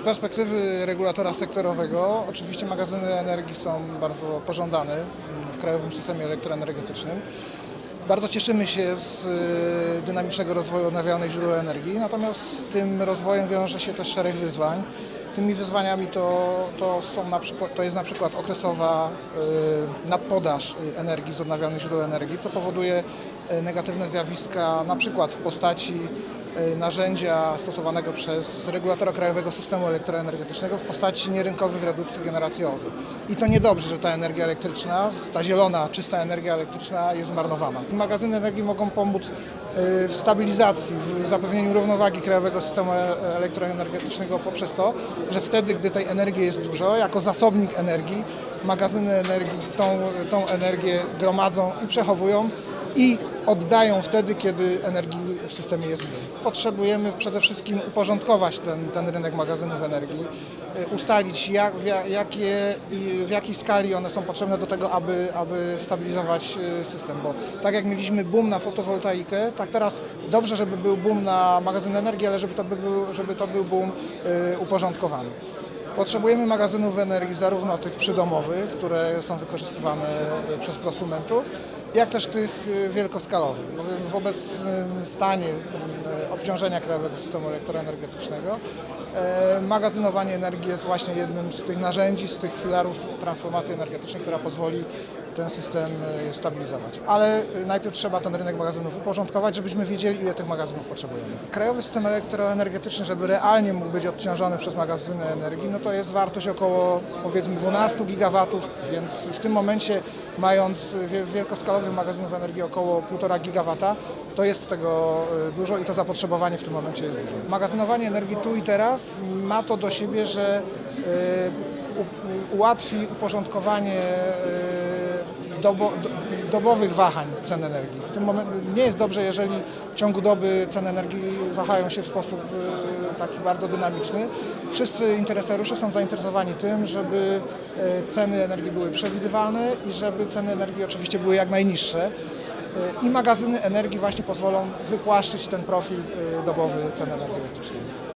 Z perspektywy regulatora sektorowego oczywiście magazyny energii są bardzo pożądane w krajowym systemie elektroenergetycznym. Bardzo cieszymy się z y, dynamicznego rozwoju odnawialnych źródeł energii, natomiast z tym rozwojem wiąże się też szereg wyzwań. Tymi wyzwaniami to, to, są na przykład, to jest na przykład okresowa y, nadpodaż y, energii z odnawialnych źródeł energii, co powoduje negatywne zjawiska na przykład w postaci y, narzędzia stosowanego przez regulatora krajowego systemu elektroenergetycznego w postaci nierynkowych redukcji generacji OZE. I to niedobrze, że ta energia elektryczna, ta zielona, czysta energia elektryczna jest zmarnowana. Magazyny energii mogą pomóc y, w stabilizacji, w zapewnieniu równowagi krajowego systemu e- elektroenergetycznego poprzez to, że wtedy, gdy tej energii jest dużo, jako zasobnik energii, magazyny energii tą, tą energię gromadzą i przechowują i oddają wtedy, kiedy energii w systemie jest mniej. Potrzebujemy przede wszystkim uporządkować ten, ten rynek magazynów energii, y, ustalić jak, jakie i w jakiej skali one są potrzebne do tego, aby, aby stabilizować y, system, bo tak jak mieliśmy boom na fotowoltaikę, tak teraz dobrze, żeby był boom na magazyny energii, ale żeby to był, żeby to był boom y, uporządkowany. Potrzebujemy magazynów energii zarówno tych przydomowych, które są wykorzystywane e, przez prosumentów, jak też tych e, wielkoskalowych. Bowiem W obecnym stanie e, obciążenia krajowego systemu elektroenergetycznego magazynowanie energii jest właśnie jednym z tych narzędzi, z tych filarów transformacji energetycznej, która pozwoli ten system e, stabilizować. Ale e, najpierw trzeba ten rynek magazynów uporządkować, żebyśmy wiedzieli, ile tych magazynów potrzebujemy. Krajowy system elektroenergetyczny, żeby realnie mógł być odciążony przez magazyny energii, no to jest wartość około powiedzmy 12 gigawatów, więc w tym momencie mając wie- wielkoskalowych magazynów energii około 1,5 gigawata, to jest tego e, dużo i to zapotrzebowanie w tym momencie jest duże. Magazynowanie energii tu i teraz ma to do siebie, że ułatwi uporządkowanie dobo, do, dobowych wahań cen energii. W tym momencie nie jest dobrze, jeżeli w ciągu doby ceny energii wahają się w sposób e, taki bardzo dynamiczny. Wszyscy interesariusze są zainteresowani tym, żeby e, ceny energii były przewidywalne i żeby ceny energii oczywiście były jak najniższe. E, I magazyny energii właśnie pozwolą wypłaszczyć ten profil dobowy cen energii elektrycznej.